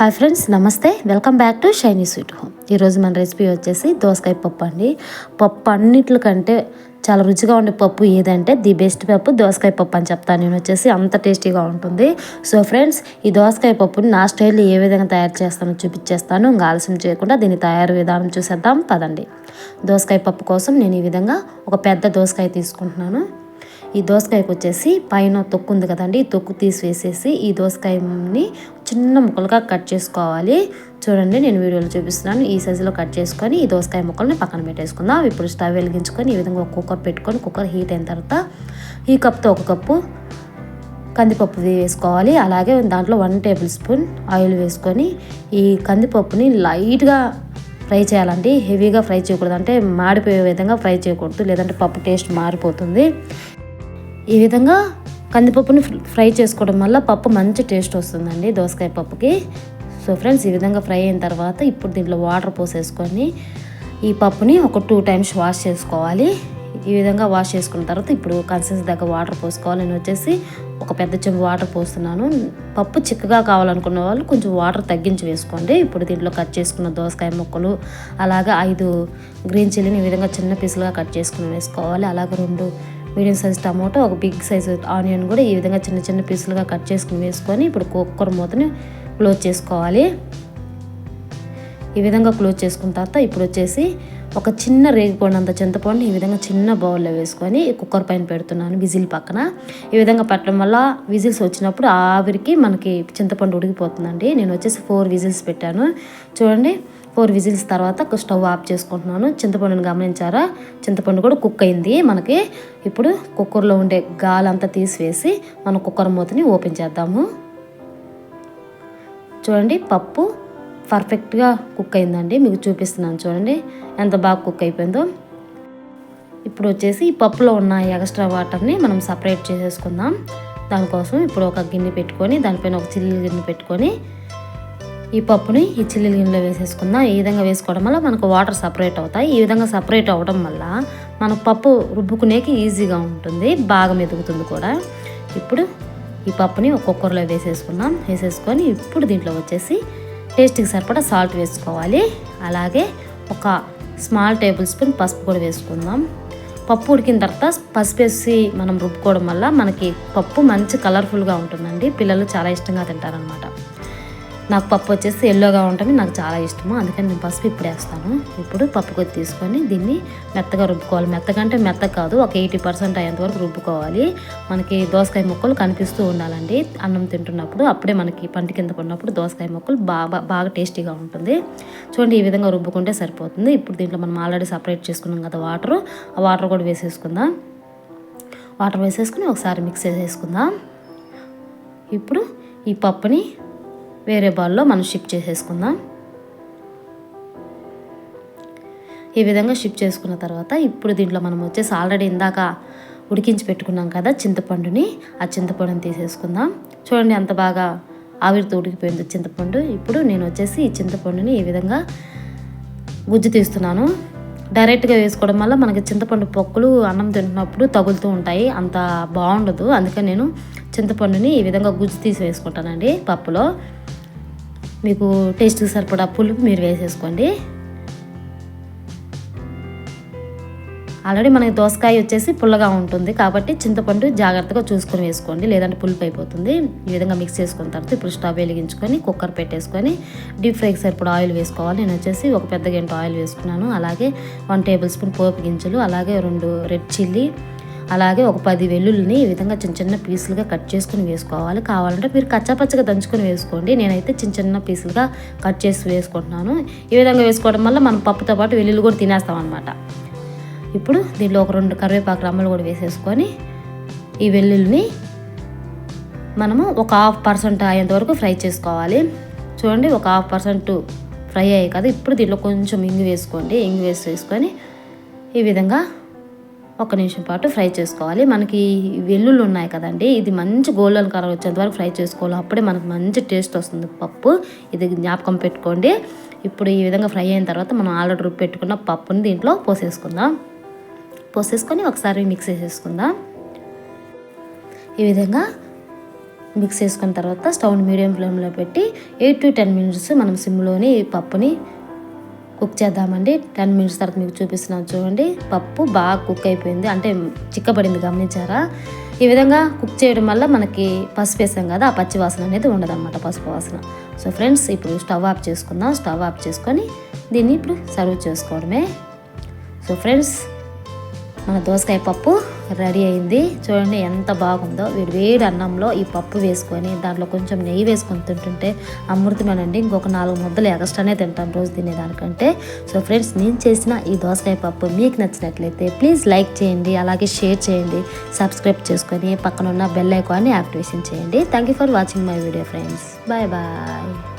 Hi friends నమస్తే. Welcome back to shiny sweet home ఈరోజు మన రెసిపీ వచ్చేసి దోసకాయ పప్పు అండి. పప్పు అన్నిటికంటే చాలా రుచిగా ఉండే పప్పు ఏదంటే ది బెస్ట్ పప్పు దోసకాయ పప్పు అని చెప్తాను. నేను వచ్చేసి అంత టేస్టీగా ఉంటుంది. సో ఫ్రెండ్స్ ఈ దోసకాయ పప్పుని నా స్టైల్లో ఏ విధంగా తయారు చేస్తానో చూపించేస్తాను. ఇంకా ఆలస్యం చేయకుండా దీని తయారు విధానం చూసేద్దాం. పదండి. దోసకాయ పప్పు కోసం నేను ఈ విధంగా ఒక పెద్ద దోసకాయ తీసుకుంటున్నాను. ఈ దోసకాయకు వచ్చేసి పైన తొక్కు ఉంది కదండి ఈ తొక్కు తీసివేసేసి ఈ దోసకాయని చిన్న ముక్కలుగా కట్ చేసుకోవాలి. చూడండి నేను వీడియోలో చూపిస్తున్నాను. ఈ సైజులో కట్ చేసుకొని ఈ దోసకాయ ముక్కల్ని పక్కన పెట్టేసుకుందాం. ఇప్పుడు స్టవ్ వెలిగించుకొని ఈ విధంగా ఒక కుక్కర్ పెట్టుకొని కుక్కర్ హీట్ అయిన తర్వాత ఈ కప్తో ఒక కప్పు కందిపప్పు వేసుకోవాలి. అలాగే దాంట్లో వన్ టేబుల్ స్పూన్ ఆయిల్ వేసుకొని ఈ కందిపప్పుని లైట్గా ఫ్రై చేయాలండి. హెవీగా ఫ్రై చేయకూడదు. అంటే మాడిపోయే విధంగా ఫ్రై చేయకూడదు. లేదంటే పప్పు టేస్ట్ మారిపోతుంది. ఈ విధంగా కందిపప్పుని ఫ్రై చేసుకోవడం వల్ల పప్పు మంచి టేస్ట్ వస్తుందండి దోసకాయ పప్పుకి. సో ఫ్రెండ్స్ ఈ విధంగా ఫ్రై అయిన తర్వాత ఇప్పుడు దీంట్లో వాటర్ పోసేసుకొని ఈ పప్పుని ఒక టూ టైమ్స్ వాష్ చేసుకోవాలి. ఈ విధంగా వాష్ చేసుకున్న తర్వాత ఇప్పుడు కన్సిస్ దగ్గర వాటర్ పోసుకోవాలి. నేను వచ్చేసి ఒక పెద్ద చెంబు వాటర్ పోస్తున్నాను. పప్పు చిక్కగా కావాలనుకున్న వాళ్ళు కొంచెం వాటర్ తగ్గించి వేసుకోండి. ఇప్పుడు దీంట్లో కట్ చేసుకున్న దోసకాయ ముక్కలు అలాగే ఐదు గ్రీన్ చిల్లీని ఈ విధంగా చిన్న పీసులుగా కట్ చేసుకుని వేసుకోవాలి. అలాగే రెండు మీడియం సైజ్ టమాటో ఒక బిగ్ సైజ్ ఆనియన్ కూడా ఈ విధంగా చిన్న చిన్న పీసులుగా కట్ చేసుకుని వేసుకొని ఇప్పుడు కుక్కర్ మూతని క్లోజ్ చేసుకోవాలి. ఈ విధంగా క్లోజ్ చేసుకున్న తర్వాత ఇప్పుడు వచ్చేసి ఒక చిన్న రేగిపోయినంత చింతపండు ఈ విధంగా చిన్న బౌల్లో వేసుకొని కుక్కర్ పైన పెడుతున్నాను విజిల్ పక్కన. ఈ విధంగా పెట్టడం వల్ల విజిల్స్ వచ్చినప్పుడు ఆవిరికి మనకి చింతపండు ఉడికిపోతుందండి. నేను వచ్చేసి ఫోర్ విజిల్స్ పెట్టాను. చూడండి ఫోర్ విజిల్స్ తర్వాత స్టవ్ ఆఫ్ చేసుకుంటున్నాను. చింతపండుని గమనించారా? చింతపండు కూడా కుక్ అయింది మనకి. ఇప్పుడు కుక్కర్లో ఉండే గాలంతా తీసివేసి మనం కుక్కర్ మూతని ఓపెన్ చేద్దాము. చూడండి పప్పు పర్ఫెక్ట్గా కుక్ అయిందండి. మీకు చూపిస్తున్నాను చూడండి. ఎంత బాగా కుక్ అయిపోయిందో. ఇప్పుడు వచ్చేసి ఈ పప్పులో ఉన్న ఎక్స్ట్రా వాటర్ని మనం సపరేట్ చేసేసుకుందాం. దానికోసం ఇప్పుడు ఒక గిన్నె పెట్టుకొని దానిపైన ఒక చిల్లి గిన్నె పెట్టుకొని ఈ పప్పుని ఈ చిల్లి గిన్నెలో వేసేసుకుందాం. ఈ విధంగా వేసుకోవడం వల్ల మనకు వాటర్ సపరేట్ అవుతాయి. ఈ విధంగా సపరేట్ అవ్వడం వల్ల మన పప్పు రుబ్బుకునేకి ఈజీగా ఉంటుంది. బాగా మెదుగుతుంది కూడా. ఇప్పుడు ఈ పప్పుని ఒక్కొక్కరిలో కుక్కర్లో వేసేసుకుందాం. వేసేసుకొని ఇప్పుడు దీంట్లో వచ్చేసి టేస్ట్కి సరిపడా సాల్ట్ వేసుకోవాలి. అలాగే ఒక స్మాల్ టేబుల్ స్పూన్ పసుపు కూడా వేసుకుందాం. పప్పు ఉడికిన తర్వాత పసుపు వేసి మనం రుబ్బుకోవడం వల్ల మనకి పప్పు మంచి కలర్ఫుల్గా ఉంటుందండి. పిల్లలు చాలా ఇష్టంగా తింటారనమాట నాకు పప్పు వచ్చేసి ఎల్లోగా ఉంటుంది నాకు చాలా ఇష్టము. అందుకని నేను పసుపు ఇప్పుడు వేస్తాను. ఇప్పుడు పప్పు కొద్ది తీసుకొని దీన్ని మెత్తగా రుబ్బుకోవాలి. మెత్తగా అంటే మెత్త కాదు ఒక ఎయిటీ పర్సెంట్ అయ్యేంత వరకు రుబ్బుకోవాలి. మనకి దోసకాయ ముక్కలు కనిపిస్తూ ఉండాలండి అన్నం తింటున్నప్పుడు. అప్పుడే మనకి పంట కింద పడినప్పుడు దోసకాయ ముక్కలు బాగా బాగా టేస్టీగా ఉంటుంది. చూడండి ఈ విధంగా రుబ్బుకుంటే సరిపోతుంది. ఇప్పుడు దీంట్లో మనం ఆల్రెడీ సపరేట్ చేసుకున్నాం కదా వాటర్. ఆ వాటర్ కూడా వేసేసుకుందాం. వాటర్ వేసేసుకుని ఒకసారి మిక్స్ చేసేసుకుందాం. ఇప్పుడు ఈ పప్పుని వేరే బాల్లో మనం షిఫ్ట్ చేసేసుకుందాం. ఈ విధంగా షిఫ్ట్ చేసుకున్న తర్వాత ఇప్పుడు దీంట్లో మనం వచ్చేసి ఆల్రెడీ ఇందాక ఉడికించి పెట్టుకున్నాం కదా చింతపండుని ఆ చింతపండుని తీసేసుకుందాం. చూడండి అంత బాగా ఆవిరితో ఉడికిపోయింది చింతపండు. ఇప్పుడు నేను వచ్చేసి ఈ చింతపండుని ఈ విధంగా గుజ్జు తీస్తున్నాను. డైరెక్ట్గా వేసుకోవడం వల్ల మనకి చింతపండు పొక్కులు అన్నం తింటున్నప్పుడు తగులుతూ ఉంటాయి. అంత బాగుండదు. అందుకని నేను చింతపండుని ఈ విధంగా గుజ్జు తీసి వేసుకుంటానండి పప్పులో. మీకు టేస్ట్కి సరిపడా పులుపు మీరు వేసేసుకోండి. ఆల్రెడీ మనకి దోసకాయ వచ్చేసి పుల్లగా ఉంటుంది. కాబట్టి చింతపండు జాగ్రత్తగా చూసుకొని వేసుకోండి. లేదంటే పులుపు అయిపోతుంది. ఈ విధంగా మిక్స్ చేసుకున్న తర్వాత ఇప్పుడు స్టవ్ వెలిగించుకొని కుక్కర్ పెట్టేసుకొని డీప్ ఫ్రైకి సరిపడా ఆయిల్ వేసుకోవాలి. నేను వచ్చేసి ఒక పెద్ద గంట ఆయిల్ వేసుకున్నాను. అలాగే వన్ టేబుల్ స్పూన్ పోపు గింజలు అలాగే రెండు రెడ్ చిల్లీ అలాగే ఒక పది వెల్లుల్లిని ఈ విధంగా చిన్న చిన్న పీసులుగా కట్ చేసుకుని వేసుకోవాలి. కావాలంటే మీరు కచ్చాపచ్చగా దంచుకొని వేసుకోండి. నేనైతే చిన్న చిన్న పీసులుగా కట్ చేసి వేసుకుంటున్నాను. ఈ విధంగా వేసుకోవడం వల్ల మనం పప్పుతో పాటు వెల్లుల్లి కూడా తినేస్తాం అనమాట ఇప్పుడు దీంట్లో ఒక రెండు కరివేపాకు రమ్మలు కూడా వేసేసుకొని ఈ వెల్లుల్లిని మనము ఒక హాఫ్ పర్సెంట్ అయ్యేంత వరకు ఫ్రై చేసుకోవాలి. చూడండి ఒక హాఫ్ పర్సెంట్ ఫ్రై అయ్యాయి కదా. ఇప్పుడు దీంట్లో కొంచెం ఇంగు వేసుకోండి. ఇంగు వేసి వేసుకొని ఈ విధంగా ఒక నిమిషం పాటు ఫ్రై చేసుకోవాలి. మనకి వెల్లుల్లి ఉన్నాయి కదండి ఇది మంచి గోల్డెన్ కలర్ వచ్చేంత వరకు ఫ్రై చేసుకోవాలి. అప్పుడే మనకు మంచి టేస్ట్ వస్తుంది పప్పు. ఇది జ్ఞాపకం పెట్టుకోండి. ఇప్పుడు ఈ విధంగా ఫ్రై అయిన తర్వాత మనం ఆల్రెడీ రుబ్బు పెట్టుకున్న పప్పుని దీంట్లో పోసేసుకుందాం. పోసేసుకొని ఒకసారి మిక్స్ చేసేసుకుందాం. ఈ విధంగా మిక్స్ చేసుకున్న తర్వాత స్టవ్ని మీడియం ఫ్లేమ్లో పెట్టి ఎయిట్ టు టెన్ మినిట్స్ మనం సిమ్లోని ఈ పప్పుని కుక్ చేద్దామండి. టెన్ మినిట్స్ తర్వాత మీకు చూపిస్తున్నాను చూడండి. పప్పు బాగా కుక్ అయిపోయింది. అంటే చిక్కబడింది గమనించారా? ఈ విధంగా కుక్ చేయడం వల్ల మనకి పసుపు వేసాం కదా ఆ పచ్చి వాసన అనేది ఉండదన్నమాట పసుపు వాసన. సో ఫ్రెండ్స్ ఇప్పుడు స్టవ్ ఆఫ్ చేసుకుందాం. స్టవ్ ఆఫ్ చేసుకొని దీన్ని ఇప్పుడు సర్వ్ చేసుకోవడమే. సో ఫ్రెండ్స్ మన దోసకాయ పప్పు రెడీ అయింది. చూడండి ఎంత బాగుందో. వేడి వేడి అన్నంలో ఈ పప్పు వేసుకొని దాంట్లో కొంచెం నెయ్యి వేసుకొని తింటుంటే అమృతమేనండి. ఇంకొక నాలుగు ముద్దలు ఎక్స్ట్రానే తింటాం రోజు తినేదానికంటే. సో ఫ్రెండ్స్ నేను చేసిన ఈ దోసకాయ పప్పు మీకు నచ్చినట్లయితే ప్లీజ్ లైక్ చేయండి అలాగే షేర్ చేయండి సబ్స్క్రైబ్ చేసుకొని పక్కన ఉన్న బెల్ ఐకాన్ని యాక్టివేషన్ చేయండి. Thank you for watching my video friends. Bye bye.